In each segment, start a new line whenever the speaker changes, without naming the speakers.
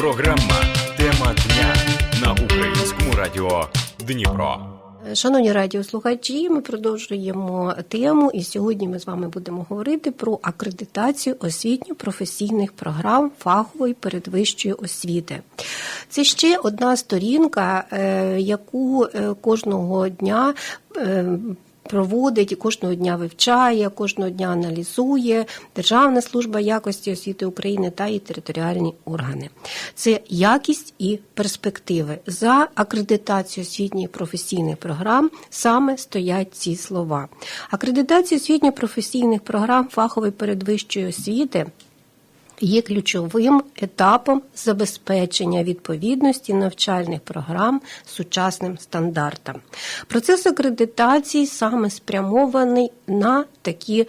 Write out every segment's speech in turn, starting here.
Програма Тема дня на українському радіо Дніпро.
Шановні радіослухачі, ми продовжуємо тему, і сьогодні ми з вами будемо говорити про акредитацію освітньо-професійних програм фахової передвищої освіти. Це ще одна сторінка, е, яку е, кожного дня. Проводить і кожного дня вивчає, кожного дня аналізує Державна служба якості освіти України та її територіальні органи. Це якість і перспективи. За акредитацію освітніх професійних програм саме стоять ці слова. Акредитація освітньо-професійних програм фахової передвищої освіти є ключовим етапом забезпечення відповідності навчальних програм сучасним стандартам. Процес акредитації саме спрямований на такі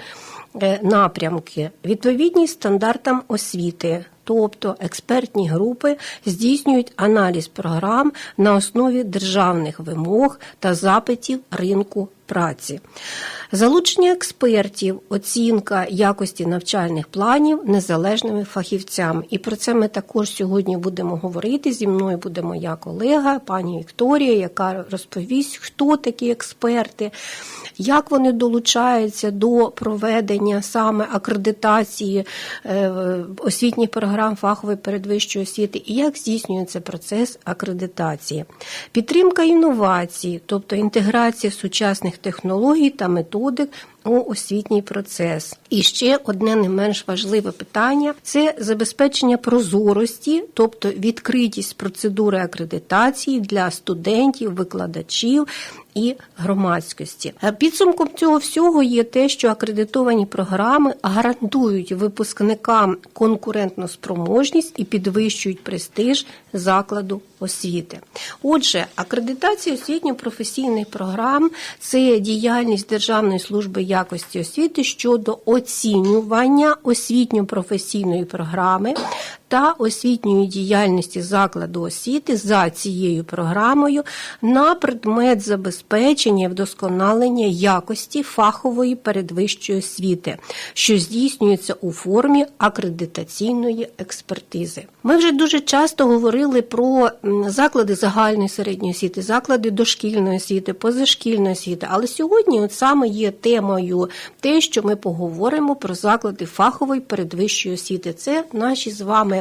е, напрямки: відповідність стандартам освіти. Тобто експертні групи здійснюють аналіз програм на основі державних вимог та запитів ринку праці. Залучення експертів, оцінка якості навчальних планів незалежними фахівцями. І про це ми також сьогодні будемо говорити. Зі мною буде моя колега, пані Вікторія, яка розповість, хто такі експерти, як вони долучаються до проведення саме акредитації е, освітніх програм фахової передвищої освіти і як здійснюється процес акредитації. Підтримка інновацій, тобто інтеграція сучасних технологій та методик у освітній процес. І ще одне не менш важливе питання це забезпечення прозорості, тобто відкритість процедури акредитації для студентів, викладачів. І громадськості підсумком цього всього є те, що акредитовані програми гарантують випускникам конкурентну спроможність і підвищують престиж закладу освіти. Отже, акредитація освітньо-професійних програм це діяльність Державної служби якості освіти щодо оцінювання освітньо-професійної програми та освітньої діяльності закладу освіти за цією програмою на предмет забезпечення і вдосконалення якості фахової передвищої освіти, що здійснюється у формі акредитаційної експертизи. Ми вже дуже часто говорили про заклади загальної середньої освіти, заклади дошкільної освіти, позашкільної освіти, але сьогодні от саме є темою те, що ми поговоримо про заклади фахової передвищої освіти. Це наші з вами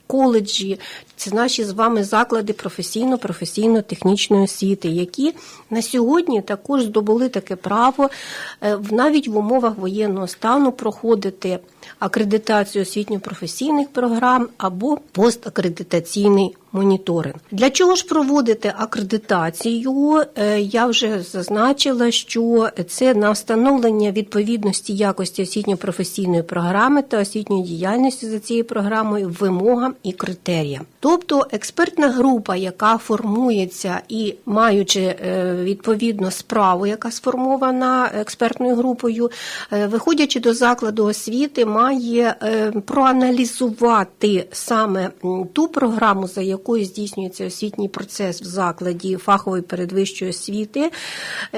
коледжі, це наші з вами заклади професійно-професійно-технічної освіти, які на сьогодні також здобули таке право е, навіть в умовах воєнного стану проходити акредитацію освітньо-професійних програм або постакредитаційний моніторинг. Для чого ж проводити акредитацію? Е, Я вже зазначила, що це на встановлення відповідності якості освітньо-професійної програми та освітньої діяльності за цією програмою вимогам і критеріям. Тобто експертна група, яка формується і маючи е, відповідно справу, яка сформована експертною групою, е, виходячи до закладу освіти, має е, проаналізувати саме ту програму, за якою здійснюється освітній процес в закладі фахової передвищої освіти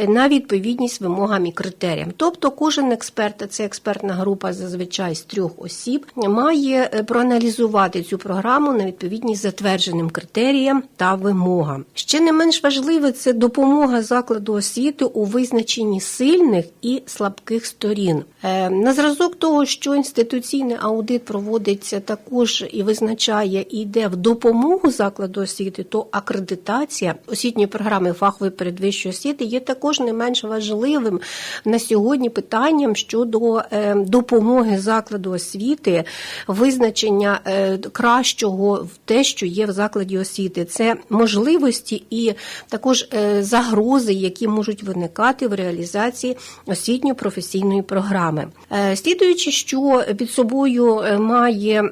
на відповідність вимогам і критеріям. Тобто, кожен експерт, це експертна група зазвичай з трьох осіб, має проаналізувати цю програму на відповідність затвердженим критеріям та вимогам. Ще не менш важливе це допомога закладу освіти у визначенні сильних і слабких сторін. Е, На зразок того, що інституційний аудит проводиться також і визначає і йде в допомогу закладу освіти, то акредитація освітньої програми фахової передвищої освіти є також не менш важливим на сьогодні питанням щодо е, допомоги закладу освіти, визначення е, кращого в те, що є в закладі освіти. Це можливості і також е, загрози, які можуть виникати в реалізації освітньо-професійної програми. Е, Слідуючи, що під собою е, має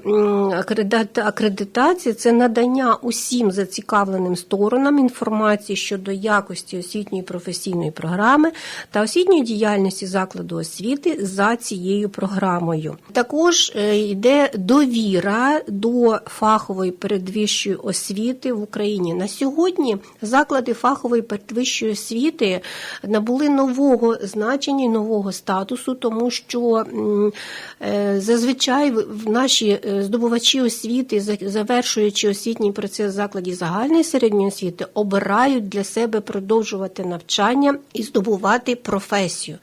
акредитація, це надання усім зацікавленим сторонам інформації щодо якості освітньої професійної програми та освітньої діяльності закладу освіти за цією програмою. Також йде довіра до фахової передвищої освіти в Україні. На сьогодні заклади фахової передвищої освіти набули нового значення нового статусу, тому що е, Зазвичай наші е, здобувачі освіти, завершуючи освітній процес в закладі загальної середньої освіти, обирають для себе продовжувати навчання і здобувати професію.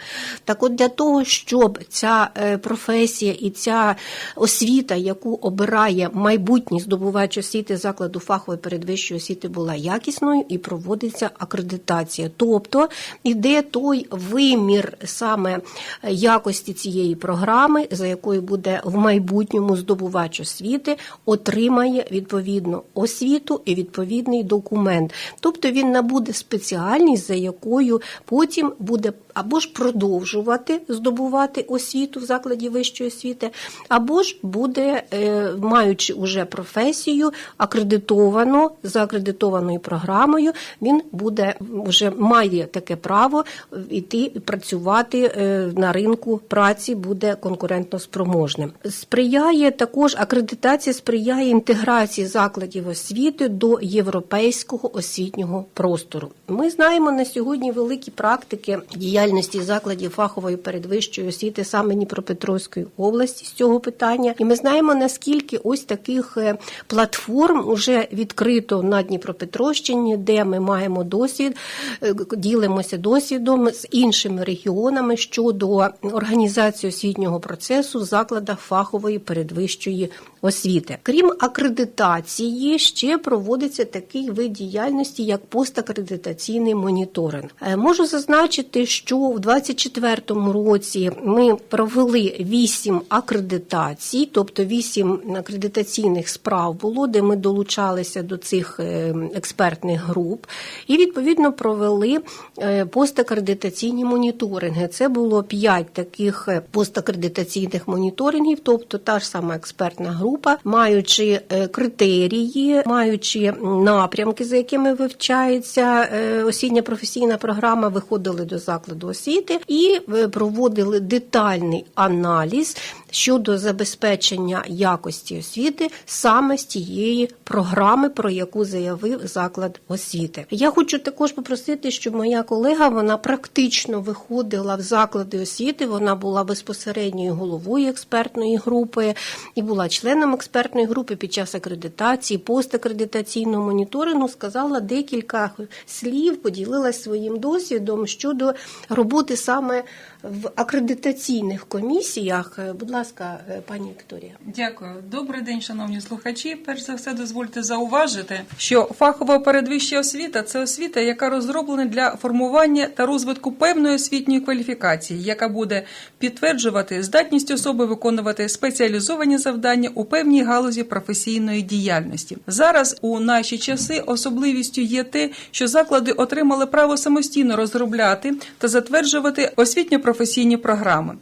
Так от для того, щоб ця е, професія і ця освіта, яку обирає майбутній здобувач освіти закладу фахової передвищої освіти, була якісною і проводиться акредитація. Тобто іде той вимір саме якості цієї програми, за якою буде в майбутньому здобувач освіти, отримає відповідну освіту і відповідний документ. Тобто він набуде спеціальність, за якою потім буде або ж продовжувати здобувати освіту в закладі вищої освіти, або ж буде, е, маючи уже професію, акредитовано за акредитованою програмою, він буде вже має таке право йти працювати е, на ринку праці, буде конкурентно спроможним. Сприяє також акредитація сприяє інтеграції закладів освіти до європейського освітнього простору. Ми знаємо на сьогодні великі практики діяльності закладів фахової передвищої освіти саме Дніпропетровської області з цього питання, і ми знаємо наскільки ось таких е, платформ уже відкрито на Дніпропетровщині, де ми маємо досвід, е, ділимося досвідом з іншими регіонами щодо організації освітнього процесу в закладах фахової передвищої освіти. Крім акредитації, ще проводиться такий вид діяльності, як постакредитаційний моніторинг. Е, Можу зазначити, що в 2024 році ми провели вісім акредитацій, тобто вісім акредитаційних справ було, де ми долучалися до цих е, експертних груп, і відповідно провели е, постакредитаційні моніторинги. Це було п'ять таких постакредитаційних моніторингів, тобто та ж сама експертна група, маючи е, критерії, маючи напрямки, за якими вивчається е, освітня професійна програма, виходили до закладу освіти і е, проводили детальний аналіз щодо забезпечення якості освіти саме з тієї програми, про яку заявив заклад освіти. Я хочу також попросити, щоб моя колега вона практично виходила в заклади освіти. Вона була безпосередньою головою експертної групи і була членом експертної групи під час акредитації, постакредитаційного моніторингу. Сказала декілька слів, поділилась своїм досвідом щодо роботи саме в акредитаційних комісіях. Е, Будь ласка, е, пані Вікторія.
Дякую. Добрий день, шановні слухачі. Перш за все, дозвольте зауважити, що фахова передвища освіта це освіта, яка розроблена для формування та розвитку певної освітньої кваліфікації, яка буде підтверджувати здатність особи виконувати спеціалізовані завдання у певній галузі професійної діяльності. Зараз у наші часи особливістю є те, що заклади отримали право самостійно розробляти та затверджувати освітньо-професійні програми.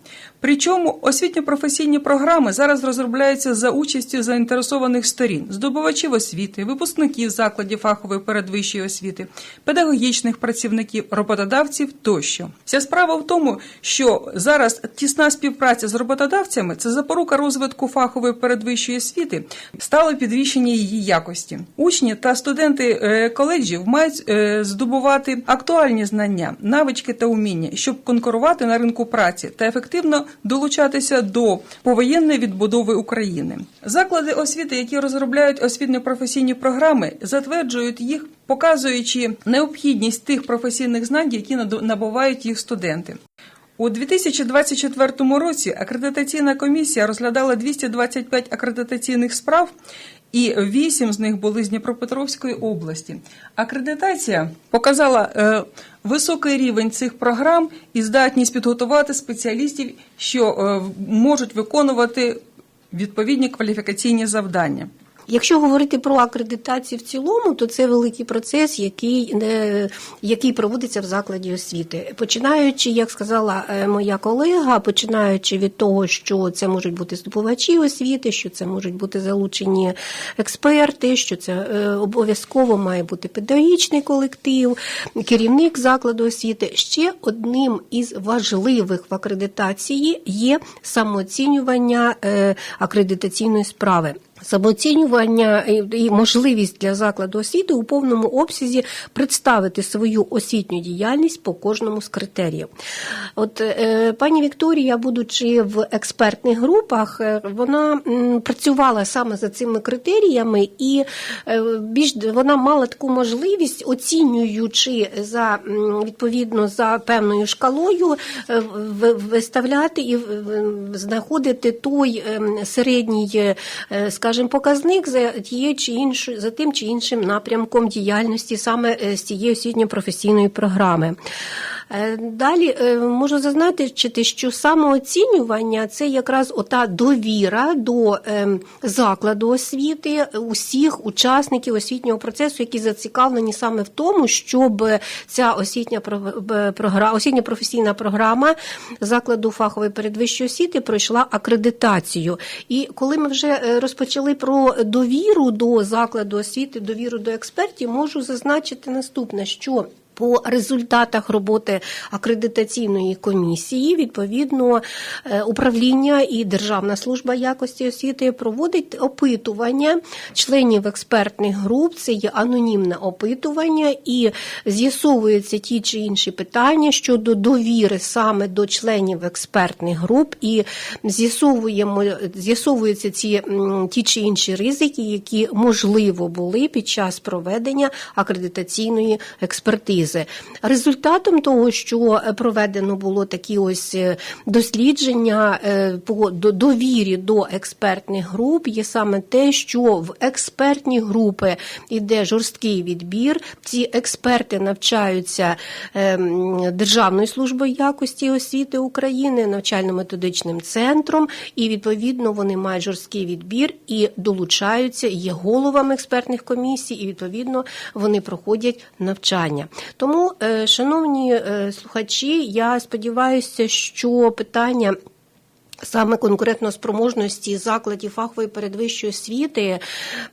Причому освітньо-професійні програми зараз розробляються за участю заінтересованих сторін, здобувачів освіти, випускників закладів фахової передвищої освіти, педагогічних працівників, роботодавців тощо. Вся справа в тому, що зараз тісна співпраця з роботодавцями це запорука розвитку фахової передвищої освіти, стало підвищення її якості. Учні та студенти е, коледжів мають е, здобувати актуальні знання, навички та уміння, щоб конкурувати на ринку праці та ефективно долучатися до повоєнної відбудови України. Заклади освіти, які розробляють освітньо-професійні програми, затверджують їх, показуючи необхідність тих професійних знань, які набувають їх студенти. У 2024 році акредитаційна комісія розглядала 225 акредитаційних справ, і 8 з них були з Дніпропетровської області. Акредитація показала е, високий рівень цих програм і здатність підготувати спеціалістів, що е, можуть виконувати відповідні кваліфікаційні завдання.
Якщо говорити про акредитацію в цілому, то це великий процес, який не який проводиться в закладі освіти. Починаючи, як сказала е, моя колега, починаючи від того, що це можуть бути здобувачі освіти, що це можуть бути залучені експерти, що це е, обов'язково має бути педагогічний колектив, керівник закладу освіти. Ще одним із важливих в акредитації є самооцінювання е, акредитаційної справи. Самооцінювання і- можливість для закладу освіти у повному обсязі представити свою освітню діяльність по кожному з критеріїв. От е, пані Вікторія, будучи в експертних групах, е, вона працювала саме за цими критеріями, і е, більш вона мала таку можливість, оцінюючи за відповідно за певною шкалою, виставляти і знаходити той ем, середній, е, скажімо, показник за тією чи іншою, за тим чи іншим напрямком діяльності саме е, з цієї освітньо-професійної програми. Е, Далі е, можу зазначити, що самооцінювання це якраз ота довіра до ем, закладу освіти усіх учасників освітнього процесу, які зацікавлені саме в тому, щоб ця освітня програма, освітня професійна програма закладу фахової передвищої освіти пройшла акредитацію. І коли ми вже е, розпочали про довіру до закладу освіти, довіру до експертів, можу зазначити наступне, що по результатах роботи акредитаційної комісії, відповідно, е, управління і Державна служба якості освіти проводить опитування членів експертних груп. Це є анонімне опитування, і з'ясовуються ті чи інші питання щодо довіри саме до членів експертних груп, і з'ясовуємо з'ясовуються ці ті чи інші ризики, які можливо були під час проведення акредитаційної експертизи. Результатом того, що е, проведено було такі ось е, дослідження е, по довірі до експертних груп, є саме те, що в експертні групи йде жорсткий відбір. Ці експерти навчаються Державною службою якості освіти України, навчально-методичним центром, і відповідно вони мають жорсткий відбір і долучаються, є головами експертних комісій, і відповідно вони проходять навчання. Тому, е, шановні е, слухачі, я сподіваюся, що питання. Саме конкурентно спроможності закладів фахової передвищої освіти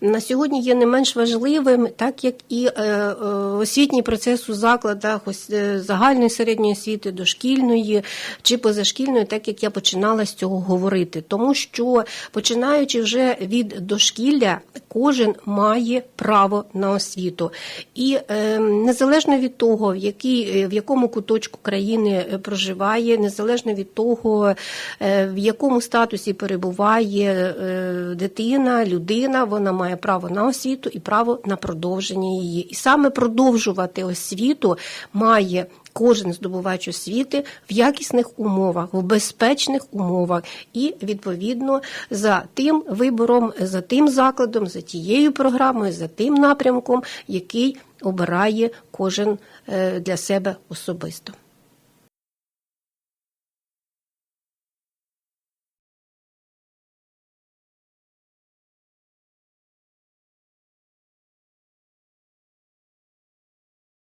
на сьогодні є не менш важливим, так як і е, е, освітній процес у закладах е, загальної середньої освіти, дошкільної чи позашкільної, так як я починала з цього говорити. Тому що починаючи вже від дошкілля, кожен має право на освіту. І незалежно від того, в, якій, в якому куточку країни проживає, незалежно від того, е, в якому статусі перебуває е, дитина, людина, вона має право на освіту і право на продовження її. І саме продовжувати освіту має кожен здобувач освіти в якісних умовах, в безпечних умовах, і відповідно за тим вибором, за тим закладом, за тією програмою, за тим напрямком, який обирає кожен е, для себе особисто.